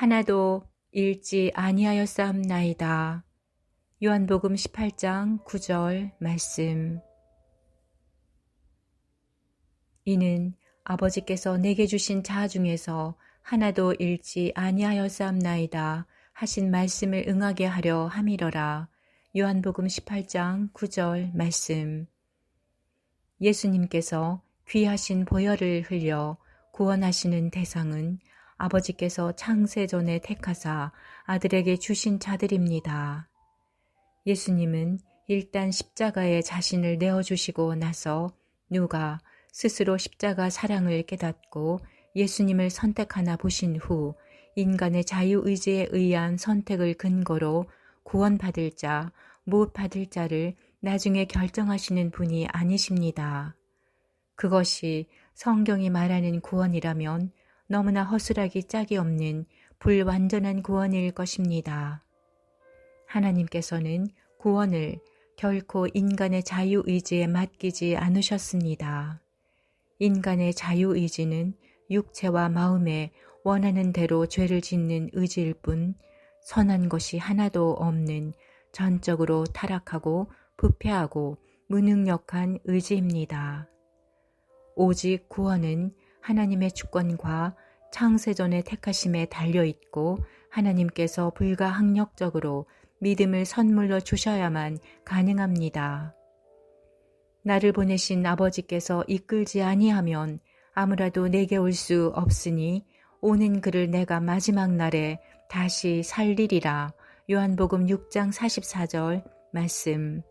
하나도 잃지 아니하였사옵나이다. 요한복음 18장 9절 말씀. 이는 아버지께서 내게 주신 자 중에서 하나도 잃지 아니하였사옵나이다 하신 말씀을 응하게 하려 함이러라. 요한복음 18장 9절 말씀. 예수님께서 귀하신 보혈을 흘려 구원하시는 대상은 아버지께서 창세 전에 택하사 아들에게 주신 자들입니다. 예수님은 일단 십자가에 자신을 내어주시고 나서 누가 스스로 십자가 사랑을 깨닫고 예수님을 선택하나 보신 후 인간의 자유의지에 의한 선택을 근거로 구원받을 자, 못 받을 자를 나중에 결정하시는 분이 아니십니다. 그것이 성경이 말하는 구원이라면 너무나 허술하기 짝이 없는 불완전한 구원일 것입니다. 하나님께서는 구원을 결코 인간의 자유의지에 맡기지 않으셨습니다. 인간의 자유의지는 육체와 마음에 원하는 대로 죄를 짓는 의지일 뿐 선한 것이 하나도 없는 전적으로 타락하고 부패하고 무능력한 의지입니다. 오직 구원은 하나님의 주권과 창세전의 택하심에 달려 있고 하나님께서 불가항력적으로 믿음을 선물로 주셔야만 가능합니다. 나를 보내신 아버지께서 이끌지 아니하면 아무라도 내게 올 수 없으니 오는 그를 내가 마지막 날에 다시 살리리라. 요한복음 6장 44절 말씀.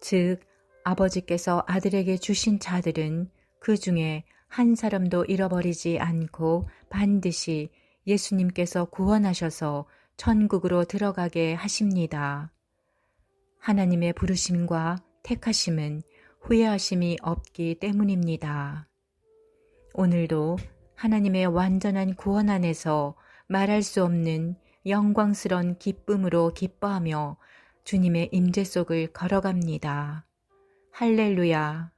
즉, 아버지께서 아들에게 주신 자들은 그 중에 한 사람도 잃어버리지 않고 반드시 예수님께서 구원하셔서 천국으로 들어가게 하십니다. 하나님의 부르심과 택하심은 후회하심이 없기 때문입니다. 오늘도 하나님의 완전한 구원 안에서 말할 수 없는 영광스런 기쁨으로 기뻐하며 주님의 임재 속을 걸어갑니다. 할렐루야.